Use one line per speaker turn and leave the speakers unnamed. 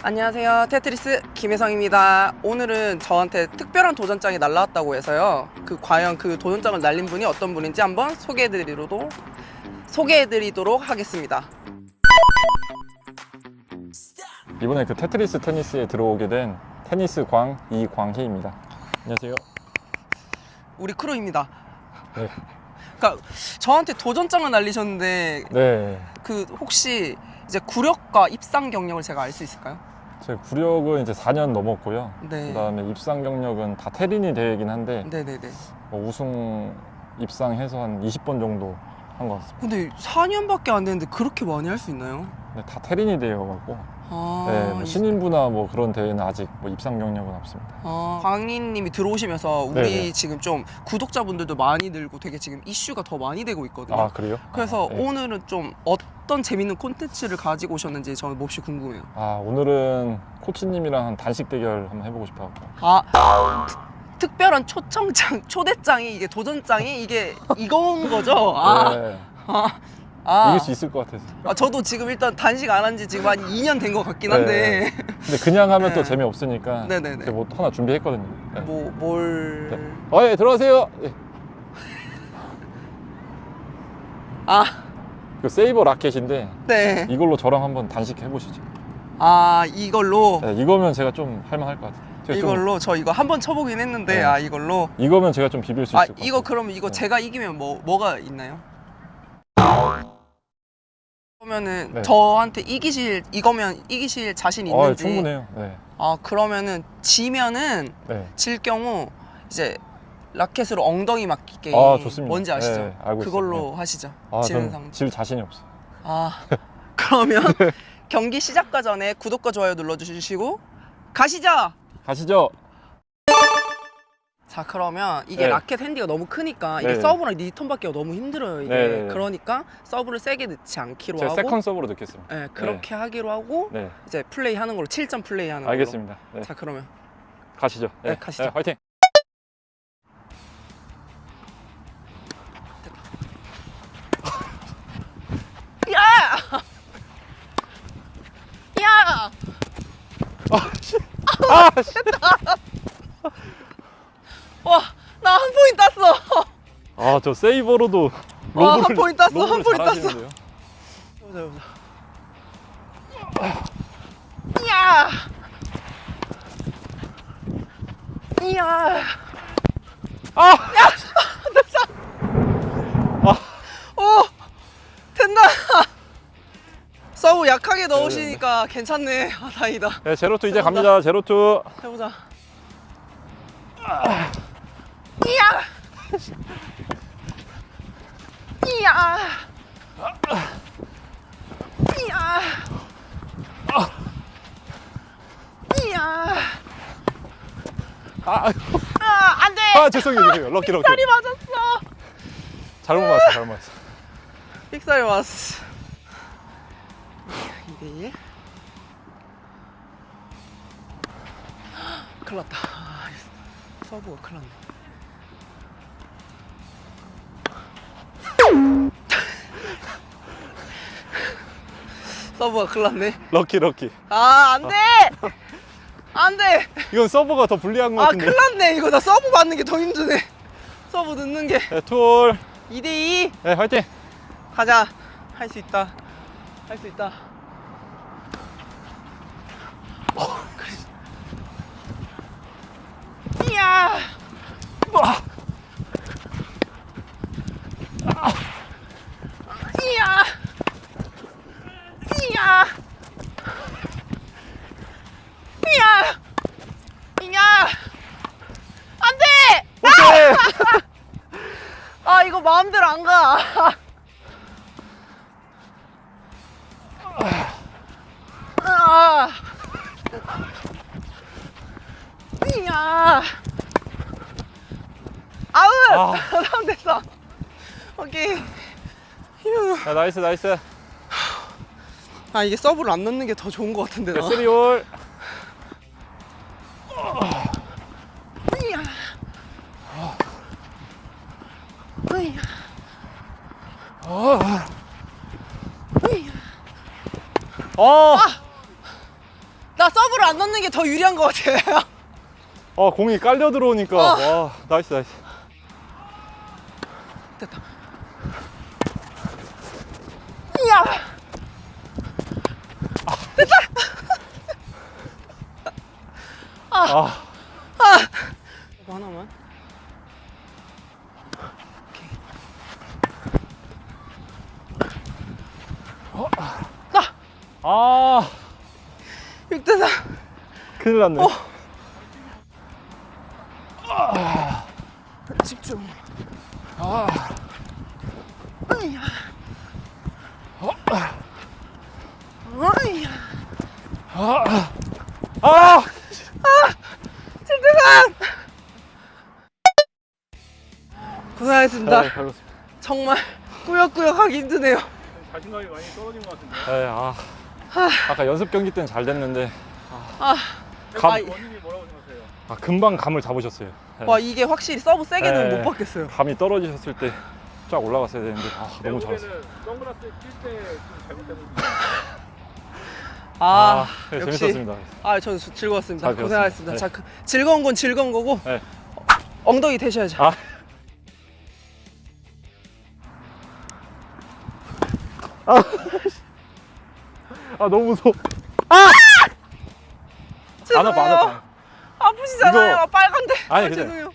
안녕하세요. 테트리스 김혜성입니다. 오늘은 저한테 특별한 도전장이 날라왔다고 해서요. 그 과연 그 도전장을 날린 분이 어떤 분인지 한번 소개해드리도록 소개해드리도록 하겠습니다.
이번에 그 테트리스 테니스에 들어오게 된 테니스 광 이광희입니다. 안녕하세요.
우리 크루입니다.
네.
그러니까 저한테 도전장을 날리셨는데
네.
그 혹시 이제 구력과 입상 경력을 제가 알 수 있을까요?
제 구력은 이제 4년 넘었고요.
네.
그다음에 입상 경력은 다 테린이 대회이긴 한데
네네네.
뭐 우승 입상해서 한 20번 정도 한 것 같습니다.
근데 4년밖에 안 됐는데 그렇게 많이 할 수 있나요?
근데 다 테린이 대회여갖고
아,
네, 뭐
이-
신인부나 뭐 그런 대회는 아직 뭐 입상 경력은 없습니다.
아, 광희님이 들어오시면서 우리
네네.
지금 좀 구독자분들도 많이 늘고 되게 지금 이슈가 더 많이 되고 있거든요.
아 그래요?
그래서
아, 네.
오늘은 좀 어떤 재밌는 콘텐츠를 가지고 오셨는지 저는 몹시 궁금해요.
아 오늘은 코치님이랑 한 단식 대결 한번 해보고 싶어갖고
아 특- 특별한 초청장, 초대장이 이게 도전장이 이게 이건 거죠? 아,
네,
아, 아,
이길 수 있을 것 같아서.
아, 저도 지금 일단 단식 안 한 지 지금 한 2년 된 것 같긴 한데
근데 그냥 하면
네.
또 재미없으니까
네네네.
제가 뭐 하나 준비했거든요. 네.
뭐 뭘?
어, 예, 들어가세요. 예.
아,
그 세이버 라켓인데
네.
이걸로 저랑 한번 단식 해보시죠.
아 이걸로
네, 이거면 제가 좀 할만할 것 같아요. 제가 좀-
이걸로 저 이거 한번 쳐보긴 했는데
네.
아 이걸로
이거면 제가 좀 비빌
수아
있을 것 같아요.
이거 그러면 이거
네.
제가 이기면 뭐 뭐가 있나요? 그러면은
네.
저한테 이기실 이거면 이기실 자신
아,
있는지
충분해요. 네,
아 그러면은 지면은
네.
질 경우 이제 라켓으로 엉덩이 맞기 게임
아, 좋습니다.
뭔지 아시죠?
네, 알고 있어요.
그걸로 하시죠.
아,
지는 상.
전질 자신이 없어요.
아 그러면 경기 시작과 전에 구독과 좋아요 눌러주시고 가시죠.
가시죠.
자 그러면 이게
네.
라켓 핸디가 너무 크니까 이게
네.
서브랑 리턴 받기가 너무 힘들어요 이게
네, 네, 네.
그러니까 서브를 세게 넣지 않기로
제가
하고
세컨 서브로 넣겠습니다.
네, 그렇게 하기로 하고
네,
이제 플레이 하는 걸로 7점 플레이 하는 걸로
알겠습니다. 네,
자 그러면
가시죠.
네, 가시죠.
화이팅.
야! 야!
아, 씨.
와, 나 한 포인트 땄어.
아, 저 세이버로도
와,
로브를-
한 포인트 땄어,
로브를
한 포인트 땄어.
잘하시는데요?
보자, 보자. 야! 야!
아!
오! 된다! 서브 약하게 넣으시니까 괜찮네. 아, 다행이다.
네, 제로투 이제 갑니다. 제로투.
해보자. 이야! 이야! 이야! 이야!
아,
아, 안 돼!
아 죄송해요, 죄송해요. 럭키 럭키.
빅살이 맞았어!
잘못 맞았어, 잘못 맞았어.
빅살이 맞았어. 2대1. 큰일 났다. 아, 서브가 큰일 났네. 서브가 큰일 났네.
럭키 럭키.
아, 안 돼! 안 돼!
이건 서버가 더 불리한 것
아,
같은데.
큰일 났네. 이거 나 서브 받는 게 더 힘드네. 서브 넣는 게.
네, 툴.
2대2.
네, 화이팅.
가자. 할 수 있다. 할 수 있다. 그래. 이야. 이야. 이야. 이야. 이야. 안 돼!
오케이.
아, 마음대로 안 가. 아. 이야. 아웃!
아.
다음 됐어. 오케이. 휴.
자, 나이스 나이스.
아, 이게 서브를 안 넣는 게 더 좋은 것 같은데.
네,
나.
쓰리올. 어.
나 서브를 안 넣는 게 더 유리한 것 같아요.
아 공이 깔려 들어오니까
어.
와 나이스 나이스.
됐다. 이야.
아
이거
아,
6대 4.
큰일 났네.
어. 집중.
아,
으이야. 으이야.
아, 아,
7대 3. 고생하셨습니다.
네, 알겠습니다.
정말 꾸역꾸역 하기 힘드네요.
자신감이 많이 떨어진 것 같은데.
네, 아, 아까 연습 경기 때는 잘 됐는데
아,
감-
아,
원인이 뭐라고 생각해요?
아, 금방 감을 잡으셨어요. 네.
와 이게 확실히 서브 세게는
네.
못 받겠어요.
감이 떨어지셨을 때 쫙 올라갔어야 되는데 아, 너무 잘했어요.
결국에는 선글라스 낄때좀 잘못된 거
아,
네,
역시.
재밌었습니다.
아, 저는 수- 즐거웠습니다.
잘 배웠습니다.
고생하셨습니다.
네.
자, 그, 즐거운 건 즐거운 거고
네.
엉덩이 대셔야죠.
아. 아 너무 무서워. 안 아파 안 아파.
아프시잖아요.
이거-
빨간데.
아니,
아,
근데-
죄송해요.